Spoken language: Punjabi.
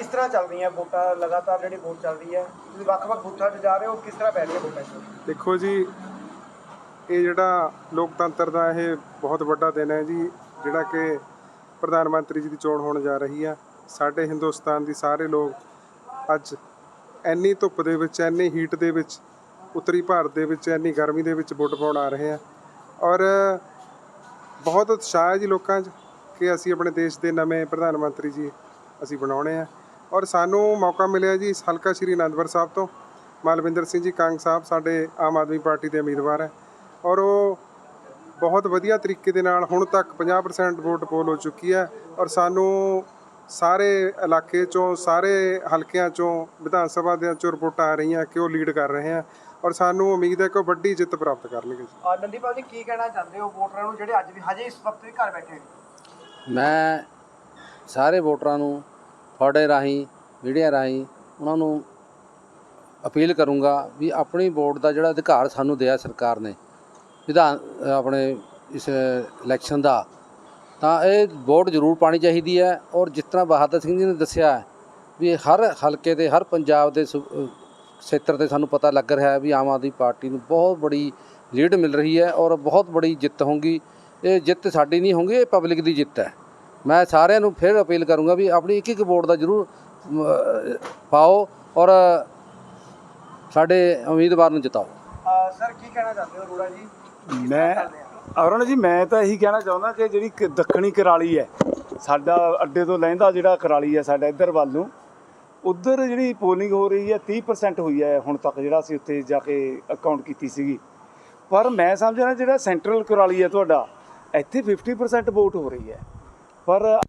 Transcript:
ਕਿਸ ਤਰ੍ਹਾਂ ਚੱਲ ਰਹੀਆਂ ਵੋਟਾਂ? ਲਗਾਤਾਰ ਜਿਹੜੀ ਵੋਟ ਚੱਲ ਰਹੀ ਹੈ, ਤੁਸੀਂ ਵੱਖ-ਵੱਖ ਬੂਥਾਂ 'ਚ ਜਾ ਰਹੇ ਹੋ, ਕਿਸ ਤਰ੍ਹਾਂ ਪੈ ਰਹੀਆਂ ਵੋਟਾਂ 'ਚ? ਦੇਖੋ ਜੀ, ਇਹ ਜਿਹੜਾ ਲੋਕਤੰਤਰ ਦਾ ਇਹ ਬਹੁਤ ਵੱਡਾ ਦਿਨ ਹੈ ਜੀ, ਜਿਹੜਾ ਕਿ ਪ੍ਰਧਾਨ ਮੰਤਰੀ ਜੀ ਦੀ ਚੋਣ ਹੋਣ ਜਾ ਰਹੀ ਆ ਸਾਡੇ ਹਿੰਦੁਸਤਾਨ ਦੀ ਸਾਰੇ ਲੋਕ ਅੱਜ ਐਨੀ ਧੁੱਪ ਦੇ ਵਿੱਚ ਐਨੀ ਹੀਟ ਦੇ ਵਿੱਚ, ਉੱਤਰੀ ਭਾਰਤ ਦੇ ਵਿੱਚ ਐਨੀ ਗਰਮੀ ਦੇ ਵਿੱਚ ਵੋਟ ਪਾਉਣ ਆ ਰਹੇ ਆ। ਔਰ ਬਹੁਤ ਉਤਸ਼ਾਹ ਹੈ ਜੀ ਲੋਕਾਂ 'ਚ ਕਿ ਅਸੀਂ ਆਪਣੇ ਦੇਸ਼ ਦੇ ਨਵੇਂ ਪ੍ਰਧਾਨ ਮੰਤਰੀ ਜੀ ਅਸੀਂ ਬਣਾਉਣੇ ਆ। ਔਰ ਸਾਨੂੰ ਮੌਕਾ ਮਿਲਿਆ ਜੀ ਇਸ ਹਲਕਾ ਸ਼੍ਰੀ ਅਨੰਦਪੁਰ ਸਾਹਿਬ ਤੋਂ। ਮਾਲਵਿੰਦਰ ਸਿੰਘ ਜੀ ਕੰਗ ਸਾਹਿਬ ਸਾਡੇ ਆਮ ਆਦਮੀ ਪਾਰਟੀ ਦੇ ਉਮੀਦਵਾਰ ਹੈ। ਔਰ ਉਹ ਬਹੁਤ ਵਧੀਆ ਤਰੀਕੇ ਦੇ ਨਾਲ ਹੁਣ ਤੱਕ 50% ਵੋਟ ਪੋਲ ਹੋ ਚੁੱਕੀ ਹੈ ਔਰ ਸਾਨੂੰ ਸਾਰੇ ਇਲਾਕੇ ਚੋਂ ਸਾਰੇ ਹਲਕਿਆਂ ਚੋਂ ਵਿਧਾਨ ਸਭਾ ਦੇ ਚੋਂ ਰਿਪੋਰਟਾਂ ਆ ਰਹੀਆਂ ਕਿ ਉਹ ਲੀਡ ਕਰ ਰਹੇ ਆ ਔਰ ਸਾਨੂੰ ਉਮੀਦ ਹੈ ਕਿ ਉਹ ਵੱਡੀ ਜਿੱਤ ਪ੍ਰਾਪਤ ਕਰਨਗੇ ਜੀ। ਆ ਨੰਦੀਪਾਲ ਜੀ ਕੀ ਕਹਿਣਾ ਚਾਹੁੰਦੇ ਹੋ ਵੋਟਰਾਂ ਨੂੰ ਜਿਹੜੇ ਅੱਜ ਵੀ ਹਜੇ ਇਸ ਵਕਤ ਵੀ ਘਰ ਬੈਠੇ ਨੇ? ਮੈਂ ਸਾਰੇ ਵੋਟਰਾਂ ਨੂੰ ਤੁਹਾਡੇ ਰਾਹੀਂ ਮੀਡੀਆ ਰਾਹੀਂ ਉਹਨਾਂ ਨੂੰ ਅਪੀਲ ਕਰੂੰਗਾ ਵੀ ਆਪਣੀ ਵੋਟ ਦਾ ਜਿਹੜਾ ਅਧਿਕਾਰ ਸਾਨੂੰ ਦਿਆ ਸਰਕਾਰ ਨੇ, ਵਿਧਾਨ, ਆਪਣੇ ਇਸ ਇਲੈਕਸ਼ਨ ਦਾ, ਤਾਂ ਇਹ ਵੋਟ ਜ਼ਰੂਰ ਪਾਣੀ ਚਾਹੀਦੀ ਹੈ ਔਰ ਜਿਸ ਤਰ੍ਹਾਂ ਬਹਾਦਰ ਸਿੰਘ ਜੀ ਨੇ ਦੱਸਿਆ ਵੀ ਹਰ ਹਲਕੇ ਦੇ, ਹਰ ਪੰਜਾਬ ਦੇ ਸੁ- ਖੇਤਰ ਤੇ ਸਾਨੂੰ ਪਤਾ ਲੱਗ ਰਿਹਾ ਹੈ ਵੀ ਆਮ ਆਦਮੀ ਪਾਰਟੀ ਨੂੰ ਬਹੁਤ ਬੜੀ ਲੀਡ ਮਿਲ ਰਹੀ ਹੈ ਔਰ ਬਹੁਤ ਬੜੀ ਜਿੱਤ ਹੋਊਗੀ। ਇਹ ਜਿੱਤ ਸਾਡੀ ਨਹੀਂ ਹੋਊਗੀ, ਇਹ ਪਬਲਿਕ ਦੀ ਜਿੱਤ ਹੈ। ਮੈਂ ਸਾਰਿਆਂ ਨੂੰ ਫਿਰ ਅਪੀਲ ਕਰੂੰਗਾ ਵੀ ਆਪਣੀ ਇੱਕ ਇੱਕ ਵੋਟ ਦਾ ਜ਼ਰੂਰ ਪਾਓ ਔਰ ਸਾਡੇ ਉਮੀਦਵਾਰ ਨੂੰ ਜਿਤਾਓ। ਸਰ ਕੀ ਕਹਿਣਾ ਚਾਹੁੰਦੇ ਹੋ ਅਰੋੜਾ ਜੀ? ਮੈਂ ਅਰੁਣ ਜੀ ਮੈਂ ਤਾਂ ਇਹੀ ਕਹਿਣਾ ਚਾਹੁੰਦਾ ਕਿ ਜਿਹੜੀ ਕ- ਦੱਖਣੀ ਕਰਾਲੀ ਹੈ ਸਾਡਾ ਅੱਡੇ ਤੋਂ ਲਹਿੰਦਾ ਜਿਹੜਾ ਕਰਾਲੀ ਹੈ ਸਾਡਾ ਇੱਧਰ ਵੱਲ ਨੂੰ ਉਧਰ ਜਿਹੜੀ ਪੋਲਿੰਗ ਹੋ ਰਹੀ ਹੈ 30% ਹੋਈ ਹੈ ਹੁਣ ਤੱਕ ਜਿਹੜਾ ਅਸੀਂ ਉੱਥੇ ਜਾ ਕੇ ਅਕਾਊਂਟ ਕੀਤੀ ਸੀਗੀ। ਪਰ ਮੈਂ ਸਮਝਦਾ ਜਿਹੜਾ ਸੈਂਟਰਲ ਕਰਾਲੀ ਹੈ ਤੁਹਾਡਾ ਇੱਥੇ 50% ਵੋਟ ਹੋ ਰਹੀ ਹੈ। ਪਰ